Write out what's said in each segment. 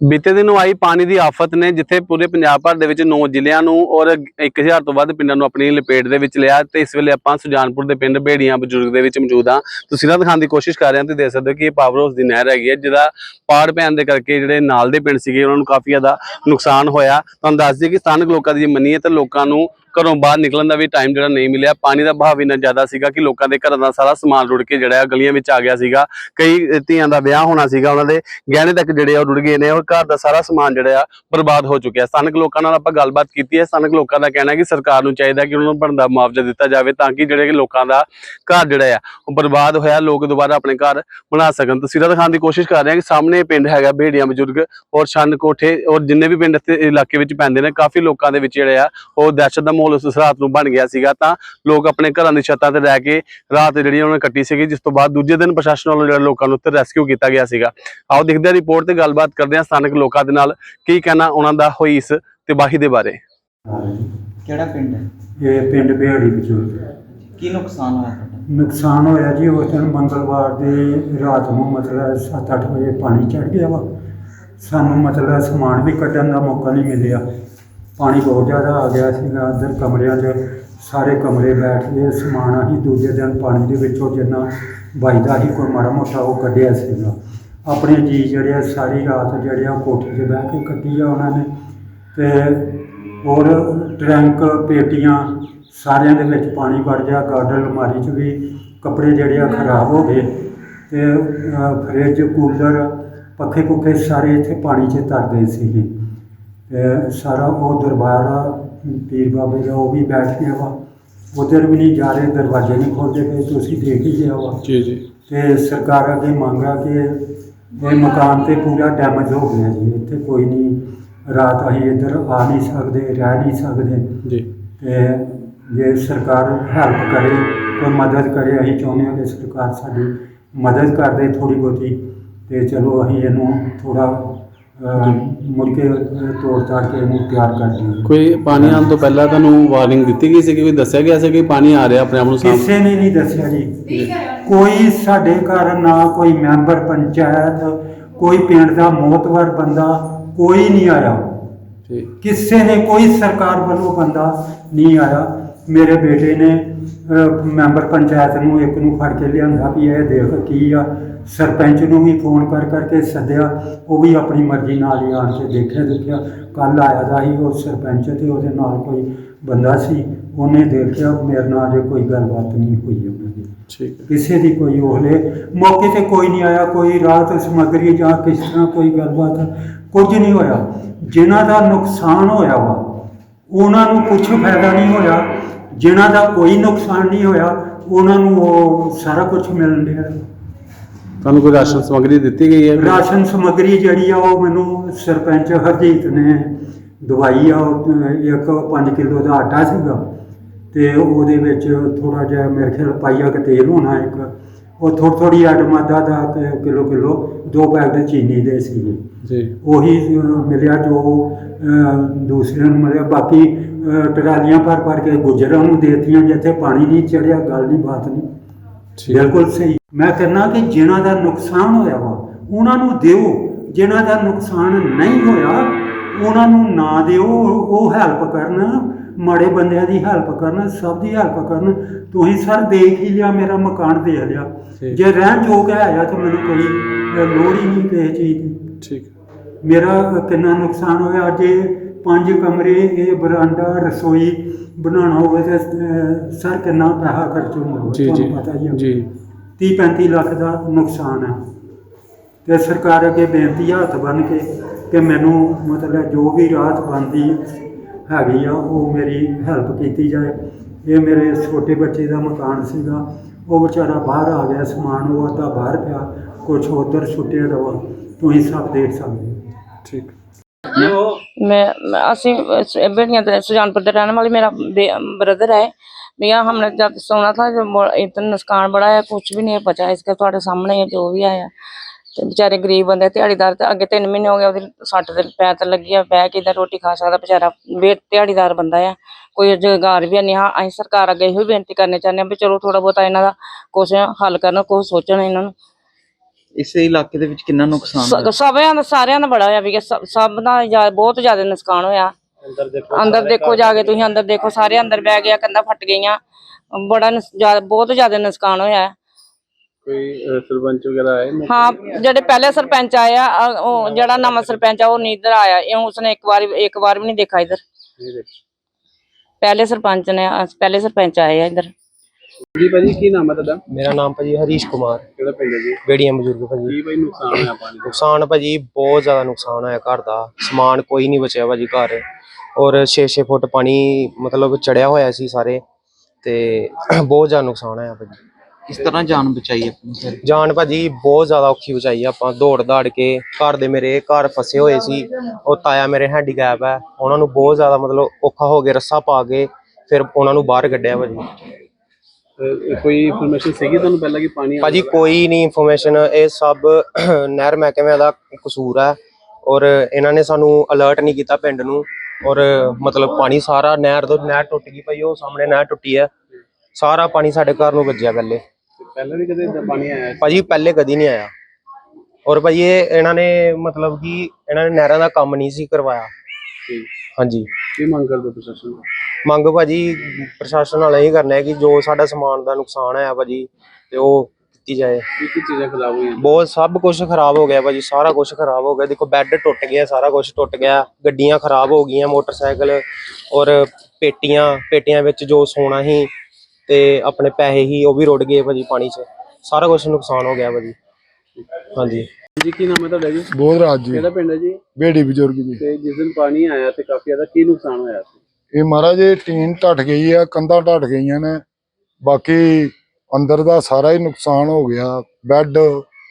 ਬੀਤੇ ਦਿਨ ਆਈ ਪਾਣੀ ਦੀ ਆਫਤ ਨੇ ਜਿੱਥੇ ਪੂਰੇ ਪੰਜਾਬ ਭਰ ਦੇ ਵਿੱਚ 9 ਜ਼ਿਲ੍ਹਿਆਂ ਨੂੰ ਔਰ 1000 ਤੋਂ ਵੱਧ ਪਿੰਡਾਂ ਨੂੰ ਆਪਣੀ ਲਪੇਟ ਦੇ ਵਿੱਚ ਲਿਆ ਤੇ ਇਸ ਵੇਲੇ ਆਪਾਂ ਸੁਜਾਨਪੁਰ ਦੇ ਪਿੰਡ ਬੇੜੀਆਂ ਬਜ਼ੁਰਗ ਦੇ ਵਿੱਚ ਮੌਜੂਦ ਹਾਂ। ਤੁਸੀਂ ਨਾ ਦਿਖਾਉਣ ਦੀ ਕੋਸ਼ਿਸ਼ ਕਰ ਰਹੇ ਹਾਂ ਤੇ ਦੇਖ ਸਕਦੇ ਹੋ ਕਿ ਇਹ ਪਾਵਰ ਹਾਊਸ ਦੀ ਨਹਿਰ ਹੈਗੀ ਹੈ, ਜਿਹਦਾ ਪਾੜ ਪੈਣ ਦੇ ਕਰਕੇ ਜਿਹੜੇ ਨਾਲ ਦੇ ਪਿੰਡ ਸੀਗੇ ਉਹਨਾਂ ਨੂੰ ਕਾਫੀ ਜ਼ਿਆਦਾ ਨੁਕਸਾਨ ਹੋਇਆ। ਤੁਹਾਨੂੰ ਦੱਸ ਦਈਏ ਕਿ ਸਥਾਨਕ ਲੋਕਾਂ ਦੀ ਜੇ ਮੰਨੀਏ ਤਾਂ ਲੋਕਾਂ ਨੂੰ ਘਰੋਂ ਬਾਹਰ ਨਿਕਲਣ ਦਾ ਵੀ ਟਾਈਮ ਜਿਹੜਾ ਨਹੀਂ ਮਿਲਿਆ। ਪਾਣੀ ਦਾ ਬਹਾਵ ਇੰਨਾ ਜ਼ਿਆਦਾ ਸੀਗਾ ਕਿ ਲੋਕਾਂ ਦੇ ਘਰਾਂ ਦਾ ਸਾਰਾ ਸਮਾਨ ਰੁੜ ਕੇ ਜਿਹੜਾ ਗਲੀਆਂ ਵਿੱਚ ਆ ਗਿਆ ਸੀਗਾ। ਕਈ ਧੀਆਂ ਦਾ ਵਿਆਹ ਹੋਣਾ ਸੀਗਾ, ਉਹਨਾਂ ਦੇ ਗਹਿਣੇ ਤੱਕ ਜਿਹੜੇ ਆ ਰੁੜ ਗਏ ਨੇ ਔਰ ਘਰ ਦਾ ਸਾਰਾ ਸਮਾਨ ਜਿਹੜਾ ਆ ਬਰਬਾਦ ਹੋ ਚੁੱਕਿਆ। ਸਥਾਨਕ ਲੋਕਾਂ ਨਾਲ ਆਪਾਂ ਗੱਲਬਾਤ ਕੀਤੀ ਹੈ। ਸਥਾਨਕ ਲੋਕਾਂ ਦਾ ਕਹਿਣਾ ਹੈ ਕਿ ਸਰਕਾਰ ਨੂੰ ਚਾਹੀਦਾ ਕਿ ਉਹਨਾਂ ਨੂੰ ਬਣਦਾ ਮੁਆਵਜ਼ਾ ਦਿੱਤਾ ਜਾਵੇ ਤਾਂ ਕਿ ਜਿਹੜੇ ਕਿ ਲੋਕਾਂ ਦਾ ਘਰ ਜਿਹੜਾ ਆ ਉਹ ਬਰਬਾਦ ਹੋਇਆ, ਲੋਕ ਦੁਬਾਰਾ ਆਪਣੇ ਘਰ ਬਣਾ ਸਕਣ। ਤਸਵੀਰਾਂ ਦਿਖਾਉਣ ਦੀ ਕੋਸ਼ਿਸ਼ ਕਰ ਰਹੇ ਹਾਂ ਕਿ ਸਾਹਮਣੇ ਪਿੰਡ ਹੈਗਾ ਭੇੜੀਆਂ ਬਜ਼ੁਰਗ ਔਰ ਛੰਨ ਕੋਠੇ ਔਰ ਜਿੰਨੇ ਵੀ ਪਿੰਡ ਇਲਾਕੇ ਵਿੱਚ ਪੈਂਦੇ ਨੇ, ਕਾਫੀ ਲੋਕਾਂ ਦੇ ਵਿੱਚ ਜਿਹੜੇ ਆ ਉਹ ਦਹਿਸ਼ਤ ਦਾ ਮਾਹੌਲ ਉਸ ਰਾਤ ਨੂੰ ਬਣ ਗਿਆ ਸੀਗਾ ਤਾਂ ਲੋਕ ਆਪਣੇ ਘਰਾਂ ਦੀ ਛੱਤਾਂ ਤੇ ਰਹਿ ਕੇ ਰਾਤ ਜਿਹੜੀ ਉਹਨਾਂ ਨੇ ਕੱਟੀ ਸੀਗੀ ਜਿਸ ਤੋਂ ਬਾਅਦ ਦੂਜੇ ਦਿਨ ਪ੍ਰਸ਼ਾਸਨ ਵੱਲੋਂ ਜਿਹੜਾ ਲੋਕਾਂ ਨੂੰ ਉੱਤੇ ਰੈਸਕਿਊ ਕੀਤਾ ਗਿਆ ਸੀਗਾ। ਆਓ ਦੇਖਦੇ ਹਾਂ ਰਿਪੋਰਟ ਤੇ ਗੱਲਬਾਤ ਕਰਦੇ ਹਾਂ ਸਥਾਨਕ ਲੋਕਾਂ ਦੇ ਨਾਲ ਕੀ ਕਹਿਣਾ ਉਹਨਾਂ ਦਾ ਹੋਈ ਇਸ ਤਬਾਹੀ ਦੇ ਬਾਰੇ। ਕਿਹੜਾ ਪਿੰਡ ਹੈ? ਇਹ ਪਿੰਡ ਬਿਹਾੜੀ ਬਜ਼ੁਰਗ ਕੀ ਨੁਕਸਾਨ ਹੋਇਆ ਤੁਹਾਡਾ? ਨੁਕਸਾਨ ਹੋਇਆ ਜੀ ਉਸ ਦਿਨ ਮੰਗਲਵਾਰ ਦੀ ਰਾਤ ਨੂੰ ਮਤਲਬ 7-8 ਵਜੇ ਪਾਣੀ ਚੜ ਗਿਆ ਵਾ। ਸਾਨੂੰ ਮਤਲਬ ਸਮਾਨ ਵੀ ਕੱਢਣ ਦਾ ਮੌਕਾ ਨਹੀਂ ਮਿਲਿਆ। ਪਾਣੀ ਬਹੁਤ ਜ਼ਿਆਦਾ ਆ ਗਿਆ ਸੀਗਾ, ਅੰਦਰ ਕਮਰਿਆਂ 'ਚ ਸਾਰੇ ਕਮਰੇ ਬੈਠ ਗਏ ਸਮਾਨ ਅਸੀਂ ਦੂਜੇ ਦਿਨ ਪਾਣੀ ਦੇ ਵਿੱਚੋਂ ਜਿੰਨਾ ਵੱਜਦਾ ਸੀ, ਕੋਈ ਮਾੜਾ ਮੋਟਾ ਉਹ ਕੱਢਿਆ ਸੀਗਾ। ਆਪਣੇ ਜੀ ਜਿਹੜੇ ਆ, ਸਾਰੀ ਰਾਤ ਜਿਹੜੇ ਆ ਕੋਠੇ 'ਤੇ ਬਹਿ ਕੇ ਕੱਢੀ ਆ ਉਹਨਾਂ ਨੇ ਤੇ ਹੋਰ ਟਰੰਕ, ਪੇਟੀਆਂ ਸਾਰਿਆਂ ਦੇ ਵਿੱਚ ਪਾਣੀ ਵੜ ਗਿਆ, ਗਾਰਡਨ ਅਲਮਾਰੀ 'ਚ ਵੀ ਕੱਪੜੇ ਜਿਹੜੇ ਆ ਖਰਾਬ ਹੋ ਗਏ ਤੇ ਫਰਿੱਜ, ਕੂਲਰ ਪੱਖੇ ਪੁੱਖੇ ਸਾਰੇ ਇੱਥੇ ਪਾਣੀ 'ਚ ਤਰਦੇ ਸੀਗੇ। ਸਾਰਾ ਉਹ ਦਰਬਾਰ ਆ, ਪੀਰ ਬਾਬੇ ਦਾ ਉਹ ਵੀ ਬੈਠ ਗਿਆ ਵਾ। ਉਧਰ ਵੀ ਨਹੀਂ ਜਾ ਰਹੇ ਦਰਵਾਜ਼ੇ ਨਹੀਂ ਖੋਲਦੇ ਪਏ ਤੁਸੀਂ ਦੇਖ ਹੀ ਲਿਆ ਵਾ। ਜੀ ਜੀ। ਤੇ ਸਰਕਾਰ ਅੱਗੇ ਮੰਗ ਕਿ ਇਹ ਮਕਾਨ ਤੇ ਪੂਰਾ ਡੈਮੇਜ ਹੋ ਗਿਆ ਜੀ ਇੱਥੇ ਕੋਈ ਨਹੀਂ ਰਾਤ ਅਸੀਂ ਇੱਧਰ ਆ ਨਹੀਂ ਸਕਦੇ ਰਹਿ ਨਹੀਂ ਸਕਦੇ। ਜੀ। ਤੇ ਜੇ ਸਰਕਾਰ ਹੈਲਪ ਕਰੇ ਕੋਈ ਮਦਦ ਕਰੇ ਅਸੀਂ ਚਾਹੁੰਦੇ ਹਾਂ ਕਿ ਸਰਕਾਰ ਸਾਡੀ ਮਦਦ ਕਰ ਦੇ ਥੋੜੀ ਬਹੁਤੀ। ਤੇ ਚਲੋ ਅਸੀਂ ਇਹਨੂੰ ਥੋੜਾ ਮੁੜ ਕੇ ਤੋੜ ਤਾੜ ਕੇ ਇਹਨੂੰ ਤਿਆਰ ਕਰ ਦਈਏ ਕੋਈ ਪਾਣੀ ਆਉਣ ਤੋਂ ਪਹਿਲਾਂ ਤੁਹਾਨੂੰ ਵਾਰਨਿੰਗ ਦਿੱਤੀ ਗਈ ਸੀ ਕਿ ਕੋਈ ਦੱਸਿਆ ਗਿਆ ਸੀ ਕਿ ਪਾਣੀ ਆ ਰਿਹਾ ਆਪਣੇ ਆਪ ਨੂੰ ਸਾਂਭ ਕਿਸੇ ਨੇ ਨਹੀਂ ਦੱਸਿਆ ਜੀ। ਕੋਈ ਸਾਡੇ ਘਰ ਨਾ ਕੋਈ ਮੈਂਬਰ ਪੰਚਾਇਤ ਕੋਈ ਪਿੰਡ ਦਾ ਮੋਤਵਰ ਬੰਦਾ ਕੋਈ ਨਹੀਂ ਆਇਆ। ਕਿਸੇ ਨੇ ਕੋਈ ਸਰਕਾਰ ਵੱਲੋਂ ਬੰਦਾ ਨਹੀਂ ਆਇਆ। ਮੇਰੇ ਬੇਟੇ ਨੇ ਅਹ, ਮੈਂਬਰ ਪੰਚਾਇਤ ਨੂੰ ਇੱਕ ਨੂੰ ਫੜ ਕੇ ਲਿਆਂਦਾ ਵੀ ਇਹ ਦੇਖ ਕੀ ਆ। ਸਰਪੰਚ ਨੂੰ ਵੀ ਫੋਨ ਕਰ ਕਰਕੇ ਸੱਦਿਆ ਉਹ ਵੀ ਆਪਣੀ ਮਰਜ਼ੀ ਨਾਲ ਹੀ ਆਣ ਕੇ ਦੇਖਿਆ ਦੇਖਿਆ। ਕੱਲ ਆਇਆ ਦਾ ਸੀ ਉਹ ਸਰਪੰਚ ਤੇ ਉਹਦੇ ਨਾਲ ਕੋਈ ਬੰਦਾ ਸੀ ਉਹਨੇ ਦੇਖਿਆ ਮੇਰੇ ਨਾਲ ਜੇ ਕੋਈ ਗੱਲਬਾਤ ਨਹੀਂ ਹੋਈ ਉਹਨਾਂ ਦੀ। ਠੀਕ ਹੈ। ਕਿਸੇ ਦੀ ਕੋਈ ਉਹਲੇ। ਮੌਕੇ ਤੇ ਕੋਈ ਨਹੀਂ ਆਇਆ ਕੋਈ ਰਾਤ ਸਮੱਗਰੀ ਜਾਂ ਕਿਸ ਤਰ੍ਹਾਂ ਕੋਈ ਗੱਲਬਾਤ ਕੁਝ ਨਹੀਂ ਹੋਇਆ। ਜਿਨ੍ਹਾਂ ਦਾ ਨੁਕਸਾਨ ਹੋਇਆ ਵਾ ਉਹਨਾਂ ਨੂੰ ਕੁਝ ਫਾਇਦਾ ਨਹੀਂ ਹੋਇਆ। ਜਿਨ੍ਹਾਂ ਦਾ ਕੋਈ ਨੁਕਸਾਨ ਨਹੀਂ ਹੋਇਆ ਉਹਨਾਂ ਨੂੰ ਉਹ ਸਾਰਾ ਕੁਝ ਮਿਲਣ ਡਿਆ। ਤੁਹਾਨੂੰ ਕੋਈ ਰਾਸ਼ਨ ਸਮੱਗਰੀ ਦਿੱਤੀ ਗਈ ਹੈ? ਰਾਸ਼ਨ ਸਮੱਗਰੀ ਜਿਹੜੀ ਆ ਉਹ ਮੈਨੂੰ ਸਰਪੰਚ ਹਰਜੀਤ ਨੇ ਦਵਾਈ ਆ ਉਹ, ਇੱਕ 5 ਕਿਲੋ ਦਾ ਆਟਾ ਸੀਗਾ। ਤੇ ਉਹਦੇ ਵਿੱਚ ਥੋੜਾ ਜਿਹਾ ਮੇਰੇ ਖਿਆਲ ਪਾਈਆ ਕੁ ਤੇਲ ਹੋਣਾ ਇੱਕ। ਉਹ ਥੋੜੀ ਥੋੜੀ ਆਟਮਾ ਦਾ ਦਾ ਕਿਲੋ ਕਿਲੋ ਦੋ ਪੈਕਟ ਚੀਨੀ ਦੇ ਸੀਗੇ। ਜੀ। ਉਹੀ ਮਿਲਿਆ ਜੋ ਦੂਸਰਿਆਂ ਨੂੰ ਮਿਲਿਆ। ਬਾਕੀ ਟਰਾਲੀਆਂ ਭਰ ਭਰ ਕੇ ਗੁਜਰਾਂ ਨੂੰ ਦੇਤੀਆਂ ਜਿੱਥੇ ਪਾਣੀ ਨਹੀਂ ਚੜਿਆ ਗੱਲ ਨਹੀਂ ਬਾਤ ਨਹੀਂ। ਬਿਲਕੁਲ ਸਹੀ। ਮੈਂ ਕਹਿੰਦਾ ਕਿ ਜਿਨ੍ਹਾਂ ਦਾ ਨੁਕਸਾਨ ਹੋਇਆ ਵਾ ਉਹਨਾਂ ਨੂੰ ਦਿਓ। ਜਿਨ੍ਹਾਂ ਦਾ ਨੁਕਸਾਨ ਨਹੀਂ ਹੋਇਆ ਉਹਨਾਂ ਨੂੰ ਨਾ ਦਿਓ ਉਹ ਹੈਲਪ ਕਰਨ। ਮਾੜੇ ਬੰਦਿਆਂ ਦੀ ਹੈਲਪ ਕਰਨ ਸਭ ਦੀ ਹੈਲਪ ਕਰਨ। ਤੁਸੀਂ ਸਰ ਦੇਖ ਹੀ ਲਿਆ ਮੇਰਾ ਮਕਾਨ ਦੇਖ ਲਿਆ। ਠੀਕ। ਜੇ ਰਹਿਣ ਯੋਗ ਹੈ ਤਾਂ ਮੈਨੂੰ ਕੋਈ ਅ, ਲੋੜ ਹੀ ਨਹੀਂ ਕਿਸੇ ਚੀਜ਼ ਦੀ। ਠੀਕ। ਮੇਰਾ ਕਿੰਨਾ ਨੁਕਸਾਨ ਹੋਇਆ ਜੇ ਪੰਜ ਕਮਰੇ ਇਹ ਬਰਾਂਡਾ ਰਸੋਈ ਬਣਾਉਣਾ ਹੋਵੇ ਤੇ ਸਰ ਕਿੰਨਾ ਪੈਸਾ ਖਰਚ ਹੁੰਦਾ ਜੀ ਜੀ। ਪਤਾ ਹੀ ਹੈ। ਜੀ। 30 35 ਲੱਖ ਦਾ ਨੁਕਸਾਨ ਹੈ। ਤੇ ਸਰਕਾਰ ਅੱਗੇ ਬੇਨਤੀ ਹੈ ਹੱਥ ਬੰਨ ਕੇ ਕਿ ਮੈਨੂੰ ਮਤਲਬ ਜੋ ਵੀ ਰਾਹਤ ਬਣਦੀ ਹੈਗੀ ਆ ਉਹ ਮੇਰੀ ਹੈਲਪ ਕੀਤੀ ਜਾਏ ਇਹ ਮੇਰੇ ਛੋਟੇ ਬੱਚੇ ਦਾ ਮਕਾਨ ਸੀਗਾ ਉਹ ਵਿਚਾਰਾ ਬਾਹਰ ਆ ਗਿਆ ਸਮਾਨ ਉਹ ਅੱਧਾ ਬਾਹਰ ਪਿਆ ਕੁਝ ਉਧਰ ਛੁੱਟਿਆ ਦਾ ਵਾ ਤੁਸੀਂ ਸਭ ਦੇਖ ਸਕਦੇ ਹੋ ਠੀਕ मैं मैं- ਅਸੀਂ स- बेटियां तो सुजानपुर के रहने वाले मेरा ब्रदर है भैया हमने जब सोना था जो बो- इतना नुकसान बड़ा है कुछ भी नहीं बचा इसका ਤੁਹਾਡੇ ਸਾਹਮਣੇ ਹੈ ਜੋ ਵੀ ਆਇਆ ਤੇ ਵਿਚਾਰੇ ਗਰੀਬ ਬੰਦੇ ਦਿਹਾੜੀਦਾਰ ਤੇ ਅੱਗੇ 3 ਮਹੀਨੇ ਹੋ ਗਏ ਉਹਦੀ ਸੱਟ ਦੇ ਪੈਰ ਤੇ ਲੱਗੀ ਆ ਬਹਿ ਕੇ ਇਦਾਂ ਰੋਟੀ ਖਾ ਸਕਦਾ ਵਿਚਾਰਾ ਵੇ ਦਿਹਾੜੀਦਾਰ ਬੰਦਾ ਆ। ਕੋਈ ਰੁਜ਼ਗਾਰ ਵੀ ਨਹੀਂ ਹਾਂ ਅਸੀਂ ਸਰਕਾਰ ਅੱਗੇ ਇਹੋ ਹੀ ਬੇਨਤੀ ਕਰਨੀ ਚਾਹੁੰਦੇ ਹਾਂ ਵੀ ਚਲੋ ਥੋੜਾ ਬਹੁਤਾ ਇਹਨਾਂ ਦਾ ਕੁਛ ਹੱਲ ਕਰਨ ਕੁਛ ਸੋਚਣ ਇਹਨਾਂ ਨੂੰ। ਇਸ ਇਲਾਕੇ ਦੇ ਵਿੱਚ ਕਿੰਨਾ ਨੁਕਸਾਨ ਹੋਇਆ? ਸ- ਸਭਿਆਂ ਦਾ ਸਾਰਿਆਂ ਦਾ ਬੜਾ ਹੋਇਆ ਵੀ ਸਭ ਸਭ ਦਾ ਜ਼ਿਆ- ਬਹੁਤ ਜ਼ਿਆਦਾ ਨੁਕਸਾਨ ਹੋਇਆ। ਅੰਦਰ ਦੇਖੋ ਅੰਦਰ ਦੇਖੋ ਜਾ ਕੇ ਤੁਸੀਂ ਅੰਦਰ ਦੇਖੋ ਸਾਰੇ ਅੰਦਰ ਬਹਿ ਗਿਆ ਕੰਧਾਂ ਫਟ ਗਈਆਂ। ਬੜਾ ਨੁਸ- ਜ਼ਿਆ- ਬਹੁਤ ਜ਼ਿਆਦਾ ਨੁਕਸਾਨ ਹੋਇਆ। ਹੈ। ਕੋਈ ਸਰਪੰਚ ਵਗੈਰਾ ਆਏ ਮੌਕੇ ਹਾਂ ਜਿਹੜੇ ਪਹਿਲੇ ਸਰਪੰਚ ਆਏ ਆ ਅ, ਉਹ ਜਿਹੜਾ ਨਵਾਂ ਸਰਪੰਚ ਆ ਉਹ ਨਹੀਂ ਇੱਧਰ ਆਇਆ। ਇਹ ਉਸਨੇ ਇੱਕ ਵਾਰ ਇੱਕ ਵਾਰ ਵੀ ਨਹੀਂ ਦੇਖਾ ਇੱਧਰ। ਤੇ ਦੇਖੋ। ਪਹਿਲੇ ਸਰਪੰਚ ਨੇ ਅ, ਪਹਿਲੇ ਸਰਪੰਚ ਆਏ ਆ ਇੱਧਰ। ਜੀ ਭਾਜੀ ਕੀ ਨਾਮ ਹੈ ਤੁਹਾਡਾ? ਮੇਰਾ ਨਾਮ ਭਾਜੀ ਹਰੀਸ਼ ਕੁਮਾਰ। ਕਿਹੜਾ ਪਿੰਡ ਹੈ ਜੀ? ਬੇੜੀਆਂ ਬਜ਼ੁਰਗ ਭਾਜੀ। ਕੀ ਭਾਈ ਨੁਕਸਾਨ ਹੋਇਆ ਪਾਣੀ ਦਾ? ਨੁਕਸਾਨ ਭਾਜੀ ਬਹੁਤ ਜ਼ਿਆਦਾ ਨੁਕਸਾਨ ਹੋਇਆ ਘਰ ਦਾ। ਸਮਾਨ ਕੋਈ ਨਹੀਂ ਬਚਿਆ ਭਾਜੀ ਘਰ। ਔਰ 6-6 ਫੁੱਟ ਪਾਣੀ ਮਤਲਬ ਚੜਿਆ ਹੋਇਆ ਸੀ ਸਾਰੇ। ਤੇ ਬਹੁਤ ਜ਼ਿਆਦਾ ਨੁਕਸਾਨ ਹੋਇਆ ਭਾਜੀ। ਕਿਸ ਤਰ੍ਹਾਂ ਜਾਨ ਬਚਾਈ ਆਪਣੀ ਸਰ ਜਾਨ ਭਾਜੀ ਬਹੁਤ ਜ਼ਿਆਦਾ ਔਖੀ ਬਚਾਈ ਆ ਆਪਾਂ ਦੌੜ ਦਾੜ ਕੇ ਘਰ ਦੇ ਮੇਰੇ ਘਰ ਫਸੇ ਹੋਏ ਸੀ ਉਹ ਤਾਇਆ ਮੇਰੇ ਹੈਂਡੀਕੈਪ ਹੈ ਉਹਨਾਂ ਨੂੰ ਬਹੁਤ ਜ਼ਿਆਦਾ ਮਤਲਬ ਔਖਾ ਹੋ ਗਿਆ ਰੱਸਾ ਪਾ ਕੇ ਫਿਰ ਉਹਨਾਂ ਨੂੰ ਬਾਹਰ ਕੱਢਿਆ ਭਾਜੀ। ਕੋਈ ਇਨਫੋਰਮੇਸ਼ਨ ਸੀਗੀ ਤੁਹਾਨੂੰ ਪਹਿਲਾਂ ਕਿ ਪਾਣੀ ਭਾਜੀ ਕੋਈ ਨਹੀਂ ਇਨਫੋਰਮੇਸ਼ਨ ਇਹ ਸਭ ਨਹਿਰ ਮਹਿਕਮੇ ਦਾ ਕਸੂਰ ਹੈ ਔਰ ਇਹਨਾਂ ਨੇ ਸਾਨੂੰ ਅਲਰਟ ਨਹੀਂ ਕੀਤਾ ਪਿੰਡ ਨੂੰ ਔਰ ਮਤਲਬ ਪਾਣੀ ਸਾਰਾ ਨਹਿਰ ਤੋਂ ਨਹਿਰ ਟੁੱਟ ਗਈ ਭਾਈ ਉਹ ਸਾਹਮਣੇ ਨਹਿਰ ਟੁੱਟੀ ਹੈ ਸਾਰਾ ਪਾਣੀ ਸਾਡੇ ਘਰ ਨੂੰ ਵੱਜਿਆ ਪਹਿਲੇ ਪਹਿਲਾਂ ਵੀ ਕਦੇ ਏਦਾਂ ਪਾਣੀ ਆਇਆ ਸੀ? ਭਾਜੀ ਪਹਿਲੇ ਕਦੀ ਨਹੀਂ ਆਇਆ। ਔਰ ਭਾਜੀ ਇਹ ਇਹਨਾਂ ਨੇ ਮਤਲਬ ਕਿ ਇਹਨਾਂ ਨੇ ਨਹਿਰਾਂ ਦਾ ਕੰਮ ਨਹੀਂ ਸੀ ਕਰਵਾਇਆ। ਠੀਕ। ਹਾਂਜੀ। ਕੀ ਮੰਗ ਕਰਦੇ ਪ੍ਰਸ਼ਾਸਨ ਤੋਂ? ਮੰਗ ਭਾਜੀ ਪ੍ਰਸ਼ਾਸਨ ਨਾਲ ਇਹ ਕਰਨਾ ਹੈ ਕਿ ਜੋ ਸਾਡਾ ਸਮਾਨ ਦਾ ਨੁਕਸਾਨ ਹੋਇਆ ਭਾਜੀ ਤੇ ਉਹ ਕੀਤੀ ਜਾਏ। ਕੀ ਕੀ ਚੀਜ਼ਾਂ ਖਰਾਬ ਹੋਈਆਂ? ਬਹੁਤ ਸਭ ਕੁਝ ਖਰਾਬ ਹੋ ਗਿਆ ਭਾਜੀ ਸਾਰਾ ਕੁਝ ਖਰਾਬ ਹੋ ਗਿਆ। ਦੇਖੋ ਬੈੱਡ ਟੁੱਟ ਗਿਆ ਸਾਰਾ ਕੁਝ ਟੁੱਟ ਗਿਆ। ਗੱਡੀਆਂ ਖਰਾਬ ਹੋ ਗਈਆਂ ਮੋਟਰਸਾਈਕਲ ਔਰ ਪੇਟੀਆਂ ਪੇਟੀਆਂ ਵਿੱਚ ਜੋ ਸੋਨਾ ਸੀ ਤੇ ਆਪਣੇ ਪੈਸੇ ਸੀ ਉਹ ਵੀ ਰੁੜ ਗਏ ਭਾਜੀ ਪਾਣੀ 'ਚ। ਸਾਰਾ ਕੁਝ ਨੁਕਸਾਨ ਹੋ ਗਿਆ ਭਾਜੀ। ਹਾਂਜੀ। ਜੀ ਕੀ ਨਾਮ ਹੈ ਤੁਹਾਡਾ ਜੀ? ਬੋਧ ਰਾਜ ਜੀ। ਕਿਹੜਾ ਪਿੰਡ ਹੈ ਜੀ? ਬੇੜੀ ਬਜ਼ੁਰਗ ਜੀ। ਤੇ ਜਿਸ ਦਿਨ ਪਾਣੀ ਆਇਆ ਤੇ ਕਾਫੀ ਜ਼ਿਆਦਾ ਕੀ ਨੁਕਸਾਨ ਹੋਇਆ ਸੀ? ਇਹ ਮਹਾਰਾਜ ਇਹ ਟੀਨ ਢੱਟ ਗਈ ਆ ਕੰਧਾਂ ਢੱਟ ਗਈਆਂ ਨੇ। ਬਾਕੀ ਅੰਦਰ ਦਾ ਸਾਰਾ ਹੀ ਨੁਕਸਾਨ ਹੋ ਗਿਆ। ਬੈੱਡ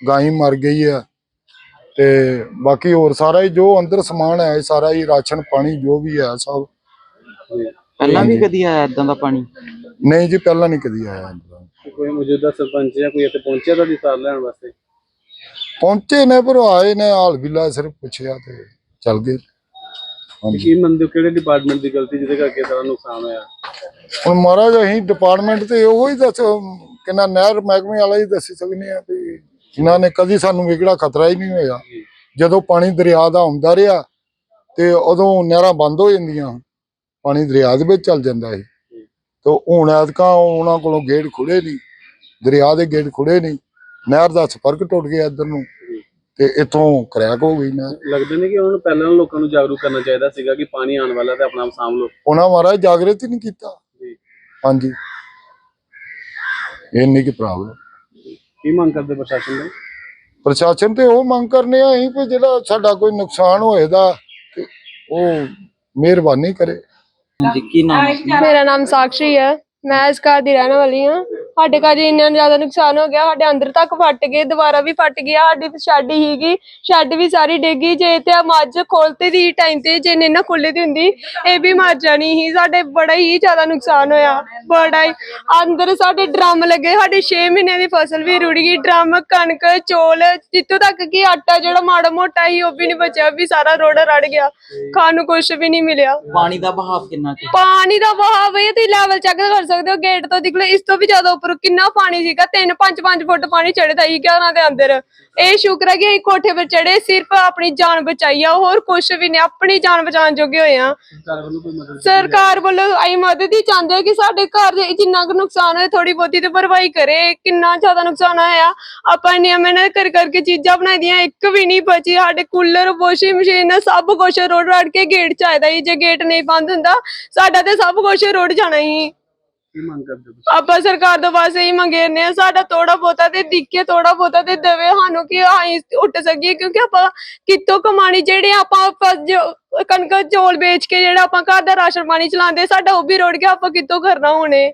ਗਾਈ ਮਰ ਗਈ ਆ। ਤੇ ਬਾਕੀ ਹੋਰ ਸਾਰਾ ਹੀ ਜੋ ਅੰਦਰ ਸਮਾਨ ਹੈ ਸਾਰਾ ਹੀ ਰਾਸ਼ਨ ਪਾਣੀ ਜੋ ਵੀ ਹੈ ਸਭ। ਪਹਿਲਾਂ ਵੀ ਕਦੀ ਆਇਆ ਇਦਾਂ ਦਾ ਪਾਣੀ? ਨਹੀਂ ਜੀ ਪਹਿਲਾਂ ਨਹੀਂ ਕਦੀ ਆਇਆ ਅੰਦਰ ਤੇ ਕੋਈ ਮੌਜੂਦਾ ਸਰਪੰਚ ਜਾਂ ਕੋਈ ਇੱਥੇ ਪਹੁੰਚਿਆ ਤੁਹਾਡੀ ਸਾਰ ਲੈਣ ਵਾਸਤੇ? ਪਹੁੰਚੇ ਨੇ ਪਰ ਉਹ ਆਏ ਨੇ ਹਾਲ ਬਿਲਾ ਸਿਰਫ ਪੁੱਛਿਆ ਤੇ ਚੱਲ ਗਏ। ਤੇ ਕੀ ਮੰਨਦੇ ਹੋ ਕਿਹੜੇ ਡਿਪਾਰਟਮੈਂਟ ਦੀ ਗਲਤੀ ਜਿਹਦੇ ਕਰਕੇ ਸਾਰਾ ਨੁਕਸਾਨ ਹੋਇਆ? ਹੁਣ ਮਹਾਰਾਜ ਅਸੀਂ ਡਿਪਾਰਟਮੈਂਟ ਤੇ ਉਹੋ ਹੀ ਦੱਸ ਕਿੰਨਾ ਨਹਿਰ ਮਹਿਕਮੇ ਵਾਲਾ ਹੀ ਦੱਸ ਸਕਦੇ ਆ ਵੀ ਇਹਨਾਂ ਨੇ ਕਦੀ ਸਾਨੂੰ ਵਿਗੜਾ ਖਤਰਾ ਹੀ ਨਹੀਂ ਹੋਇਆ। ਜਦੋਂ ਪਾਣੀ ਦਰਿਆ ਦਾ ਆਉਂਦਾ ਰਿਹਾ ਤੇ ਉਦੋਂ ਨਹਿਰਾਂ ਬੰਦ ਹੋ ਜਾਂਦੀਆਂ ਪਾਣੀ ਦਰਿਆ ਦੇ ਵਿੱਚ ਚੱਲ ਜਾਂਦਾ ਸੀ। ਤੇ ਹੁਣ ਐਤਕਾਂ ਉਹਨਾਂ ਕੋਲੋਂ ਗੇਟ ਖੁੱਲੇ ਨਹੀਂ ਦਰਿਆ ਦੇ ਗੇਟ ਖੁੱਲੇ ਨਹੀਂ ਨਹਿਰ ਦਾ ਸੰਪਰਕ ਟੁੱਟ ਗਿਆ ਇੱਧਰ ਨੂੰ ਤੇ ਇੱਥੋਂ ਕਰੈਕ ਹੋ ਗਈ ਨਹਿਰ। ਲੱਗਦਾ ਨਹੀਂ ਕਿ ਉਹਨਾਂ ਨੂੰ ਪਹਿਲਾਂ ਲੋਕਾਂ ਨੂੰ ਜਾਗਰੂਕ ਕਰਨਾ ਚਾਹੀਦਾ ਸੀਗਾ ਕਿ ਪਾਣੀ ਆਉਣ ਵਾਲਾ ਤੇ ਆਪਣਾ ਆਪ ਸਾਂਭ ਲਓ। ਉਹਨਾਂ ਮਹਾਰਾਜ ਜਾਗਰਤ ਹੀ ਨਹੀਂ ਕੀਤਾ। ਹਾਂਜੀ। ਇੰਨੀ ਕੀ ਪ੍ਰੋਬਲਮ ਕੀ ਮੰਗ ਕਰਦੇ ਪ੍ਰਸ਼ਾਸਨ ਤੋਂ? ਪ੍ਰਸ਼ਾਸਨ ਤੇ ਉਹ ਮੰਗ ਕਰਨੇ ਆ ਅਸੀਂ ਵੀ ਜਿਹੜਾ ਸਾਡਾ ਕੋਈ ਨੁਕਸਾਨ ਹੋਏਦਾ ਤੇ ਉਹ ਮਿਹਰਬਾਨੀ ਕਰੇ। ਹਾਂਜੀ ਕੀ ਨਾਮ ਹੈ ਮੇਰਾ ਨਾਮ ਸਾਕਸ਼ੀ ਹੈ। ਮੈਂ ਇਸ ਘਰ ਦੀ ਰਹਿਣ ਵਾਲੀ ਹਾਂ। ਸਾਡੇ ਘਰ ਇੰਨਾ ਜ਼ਿਆਦਾ ਨੁਕਸਾਨ ਹੋ ਗਿਆ ਸਾਡੇ ਅੰਦਰ ਤੱਕ ਫਟ ਗਏ ਦੁਬਾਰਾ ਵੀ ਫਟ ਗਿਆ ਸਾਡੀ ਸ਼ੈਡ ਹੀਗੀ ਸ਼ੈਡ ਵੀ ਸਾਰੀ ਡਿੱਗੀ ਜੇ ਤੇ ਆ ਮੱਝ ਖੋਲਤੇ ਦੀ ਟਾਈਮ ਤੇ ਜੇ ਨਹੀਂ ਨਾ ਖੁੱਲੇ ਦੀ ਹੁੰਦੀ ਇਹ ਵੀ ਮਰ ਜਾਣੀ ਸੀ। ਸਾਡੇ ਬੜਾ ਹੀ ਜ਼ਿਆਦਾ ਨੁਕਸਾਨ ਹੋਇਆ ਬੜਾ ਹੀ। ਅੰਦਰ ਸਾਡੇ ਡਰਮ ਲੱਗੇ ਸਾਡੇ 6 ਮਹੀਨੇ ਦੀ ਫਸਲ ਵੀ ਰੁੜ ਗਈ। ਡਰਮ ਕਣਕ ਚੋਲ ਜਿੱਥੋਂ ਤੱਕ ਕਿ ਆਟਾ ਜਿਹੜਾ ਮਾੜਾ ਮੋਟਾ ਸੀ ਉਹ ਵੀ ਨਹੀਂ ਬਚਿਆ ਵੀ ਸਾਰਾ ਰੋੜਾ ਰੜ ਗਿਆ। ਖਾਣ ਨੂੰ ਕੁਝ ਵੀ ਨਹੀਂ ਮਿਲਿਆ। ਪਾਣੀ ਦਾ ਬਹਾਵ ਕਿੰਨਾ ਪਾਣੀ ਦਾ ਵਹਾਅ ਇਹ ਤੁਸੀਂ ਲੈਵਲ ਚੈੱਕ ਕਰ ਸਕਦੇ ਹੋ ਗੇਟ ਤੋਂ ਲਓ ਇਸ ਤੋਂ ਵੀ ਜ਼ਿਆਦਾ ਉੱਪਰ ਕਿੰਨਾ ਪਾਣੀ ਸੀਗਾ? 3 5 5 ਫੁੱਟ ਪਾਣੀ ਚੜਦਾ ਸੀ ਘਰਾਂ ਦੇ ਅੰਦਰ। ਇਹ ਸ਼ੁਕਰ ਹੈ ਕਿ ਅਸੀਂ ਕੋਠੇ 'ਤੇ ਚੜੇ ਸਿਰਫ ਆਪਣੀ ਜਾਨ ਬਚਾਈ ਆ ਹੋਰ ਕੁਝ ਵੀ ਨਹੀਂ ਆਪਣੀ ਜਾਨ ਬਚਾਉਣ ਜੋਗੇ ਹੋਏ ਆ। ਸਰਕਾਰ ਵੱਲੋਂ ਕੋਈ ਮਦਦ ਹੀ ਚਾਹੁੰਦੇ ਹਾਂ ਕਿ ਸਾਡੇ ਘਰ ਦੇ ਜਿੰਨਾ ਕੁ ਨੁਕਸਾਨ ਹੋਇਆ ਥੋੜੀ ਬਹੁਤੀ ਤੇ ਭਰਵਾਈ ਕਰੇ ਕਿੰਨਾ ਜ਼ਿਆਦਾ ਨੁਕਸਾਨ ਹੋਇਆ। ਆਪਾਂ ਇੰਨੀਆਂ ਮਿਹਨਤ ਕਰ ਕਰਕੇ ਚੀਜ਼ਾਂ ਬਣਾਈ ਦੀਆਂ ਇੱਕ ਵੀ ਨਹੀਂ ਬਚੀ ਸਾਡੇ ਕੂਲਰ ਵਾਸ਼ਿੰਗ ਮਸ਼ੀਨ ਸਭ ਕੁਝ ਰੋੜ ਰੜ ਕੇ ਗੇਟ ਚ ਆਇਦਾ ਜੇ ਗੇਟ ਨਹੀਂ ਬੰਦ ਹੁੰਦਾ ਸਾਡਾ ਤੇ ਸਭ ਕੁਝ ਰੁੜ ਜਾਣਾ ਸੀ। ਕੀ ਮੰਗ ਕਰਦੇ ਹੋ ਤੁਸੀਂ? ਆਪਾਂ ਸਰਕਾਰ ਤੋਂ ਬਸ ਇਹੀ ਮੰਗੇ ਨੇ ਸਾਡਾ ਥੋੜਾ ਬਹੁਤਾ ਤੇ ਦਿੱਕੇ ਥੋੜਾ ਬਹੁਤਾ ਤੇ ਦੇਵੇ ਸਾਨੂੰ ਕਿ ਅਸੀਂ ਉੱਠ ਸਕੀਏ ਕਿਉਂਕਿ ਆਪਾਂ ਕਿੱਥੋਂ ਕਮਾਣੀ ਜਿਹੜੇ ਆਪਾਂ ਕਣਕ ਚੌਲ ਵੇਚ ਕੇ ਜਿਹੜਾ ਆਪਾਂ ਘਰ ਦਾ ਰਾਸ਼ਨ ਪਾਣੀ ਚਲਾਉਂਦੇ ਸਾਡਾ ਉਹ ਵੀ ਰੁੜ ਗਿਆ ਆਪਾਂ ਕਿੱਥੋਂ ਕਰਨਾ ਹੁਣੇ?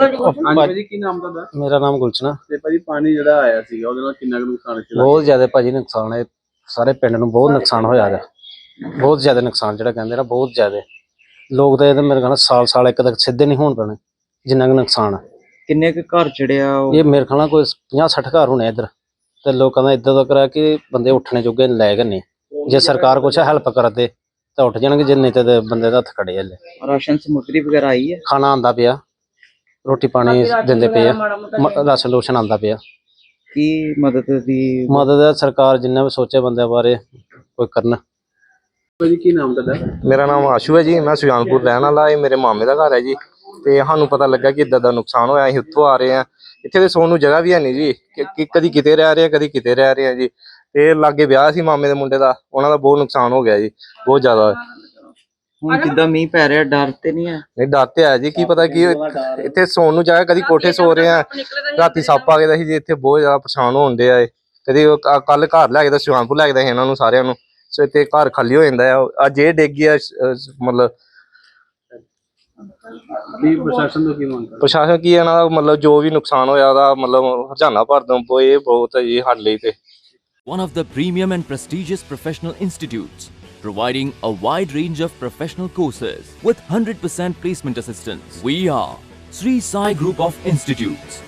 ਹਾਂਜੀ ਭਾਜੀ ਕੀ ਨਾਮ ਤੁਹਾਡਾ? ਮੇਰਾ ਨਾਮ ਗੁਲਚਨਾ। ਤੇ ਭਾਜੀ ਪਾਣੀ ਜਿਹੜਾ ਆਇਆ ਸੀਗਾ ਉਹਦੇ ਨਾਲ ਕਿੰਨਾ ਕੁ ਨੁਕਸਾਨ ਬਹੁਤ ਜ਼ਿਆਦਾ ਭਾਜੀ ਨੁਕਸਾਨ ਹੈ ਸਾਰੇ ਪਿੰਡ ਨੂੰ ਬਹੁਤ ਨੁਕਸਾਨ ਹੋਇਆ ਹੈ ਬਹੁਤ ਜ਼ਿਆਦਾ ਨੁਕਸਾਨ ਜਿਹੜਾ ਕਹਿੰਦੇ ਨਾ ਬਹੁਤ ਜ਼ਿਆਦਾ। ਲੋਕ ਤਾਂ ਇਹਦੇ ਮੇਰੇ ਖਿਆਲ ਨਾਲ ਸਾਲ ਸਾਲ ਇੱਕ ਤੱਕ ਸਿੱਧੇ ਨਹੀਂ ਹੋਣ ਪੈਣੇ ਜਿੰਨਾ ਕੁ ਨੁਕਸਾਨ ਹੈ ਕਿੰਨੇ ਕੁ ਘਰ ਚੜਿਆ ਉਹ? ਇਹ ਮੇਰੇ ਖਿਆਲ ਨਾਲ ਕੋਈ 50 60 ਘਰ ਹੋਣੇ ਇੱਧਰ ਤੇ ਲੋਕਾਂ ਦਾ ਇਦਾਂ ਦਾ ਕਰਾ ਕਿ ਬੰਦੇ ਉੱਠਣੇ ਜੋਗੇ ਲੈ ਗਏ ਨੇ ਜੇ ਸਰਕਾਰ ਕੁਛ ਹੈਲਪ ਕਰਦੇ ਤਾਂ ਉੱਠ ਜਾਣਗੇ ਜੇ ਨਹੀਂ ਤੇ ਬੰਦੇ ਦਾ ਹੱਥ ਖੜੇ ਹਲੇ। ਰਾਸ਼ਨ ਸਮੱਗਰੀ ਵਗੈਰਾ ਆਈ ਹੈ ਖਾਣਾ ਆਂਦਾ ਪਿਆ ਰੋਟੀ ਪਾਣੀ ਦਿੰਦੇ ਪਏ ਆ ਰਾਸ਼ਨ ਲੋਸ਼ਨ ਆਂਦਾ ਪਿਆ। ਕੀ ਮਦਦ ਦੀ ਮਦਦ ਸਰਕਾਰ ਜਿੰਨਾ ਵੀ ਸੋਚੇ ਬੰਦਿਆਂ ਬਾਰੇ ਕੋਈ ਕਰਨ। ਭਾਜੀ ਕੀ ਨਾਮ ਤੁਹਾਡਾ? ਮੇਰਾ ਨਾਮ ਆਸ਼ੂ ਹੈ ਜੀ ਮੈਂ ਸੁਜਾਨਪੁਰ ਰਹਿਣ ਵਾਲਾ ਇਹ ਮੇਰੇ ਮਾਮੇ ਦਾ ਘਰ ਹੈ ਜੀ। ਤੇ ਸਾਨੂੰ ਪਤਾ ਲੱਗਾ ਕਿ ਇਦਾਂ ਦਾ ਨੁਕਸਾਨ ਹੋਇਆ ਅਸੀਂ ਉੱਥੋਂ ਆ ਰਹੇ ਹਾਂ। ਇੱਥੇ ਤੇ ਸੌਣ ਨੂੰ ਜਗ੍ਹਾ ਵੀ ਹੈ ਨਹੀਂ ਜੀ ਕਿ- ਕਿ ਕਦੀ ਕਿਤੇ ਰਹਿ ਰਹੇ ਆ ਕਦੀ ਕਿਤੇ ਰਹਿ ਰਹੇ ਆ ਜੀ। ਤੇ ਲਾਗੇ ਵਿਆਹ ਸੀ ਮਾਮੇ ਦੇ ਮੁੰਡੇ ਦਾ ਉਹਨਾਂ ਦਾ ਬਹੁਤ ਨੁਕਸਾਨ ਹੋ ਗਿਆ ਜੀ ਬਹੁਤ ਜ਼ਿਆਦਾ। ਹੁਣ ਜਿੱਦਾਂ ਮੀਂਹ ਪੈ ਰਿਹਾ ਡਰ ਤੇ ਨਹੀਂ ਹੈ? ਨਹੀਂ ਡਰ ਤੇ ਹੈ ਜੀ ਕੀ ਪਤਾ ਕੀ ਇੱਥੇ ਸੌਣ ਨੂੰ ਜਗ੍ਹਾ ਕਦੀ ਕੋਠੇ ਸੋ ਰਹੇ ਆ ਰਾਤੀ ਸੱਪ ਆ ਗਿਆ ਸੀ ਜੀ ਇੱਥੇ ਬਹੁਤ ਜ਼ਿਆਦਾ ਪਰੇਸ਼ਾਨ ਹੋਣਦੇ ਆ ਇਹ। ਕਦੀ ਕੱਲ ਘਰ ਲੈ ਕੇ ਤਾਂ ਸੁਜਾਨਪੁਰ ਲੈ ਕੇ ਤਾਂ ਇਹਨਾਂ ਨੂੰ ਸਾਰਿਆਂ ਨੂੰ। ਸੋ ਇੱਥੇ ਘਰ ਖਾਲੀ ਹੋ ਜਾਂਦਾ ਆ ਅੱਜ ਇਹ ਡਿੱਗ ਗਿਆ ਅਹ, ਮਤਲਬ ਵੀ ਪ੍ਰਸ਼ਾਸਨ ਤੋਂ ਕੀ ਮੰਗ ਕਰਦੇ ਪ੍ਰਸ਼ਾਸਨ ਕੀ ਇਹਨਾਂ ਦਾ ਮਤਲਬ ਜੋ ਵੀ ਨੁਕਸਾਨ ਹੋਇਆ ਉਹਦਾ ਮਤਲਬ ਹਰਜਾਨਾ ਭਰ ਦੋ ਇਹ ਬਹੁਤ ਹੈ ਜੀ ਸਾਡੇ ਲਈ ਤੇ one of the premium and prestigious professional institutes, providing a wide range of professional courses with 100% placement assistance. We are Sri Sai Group of Institutes.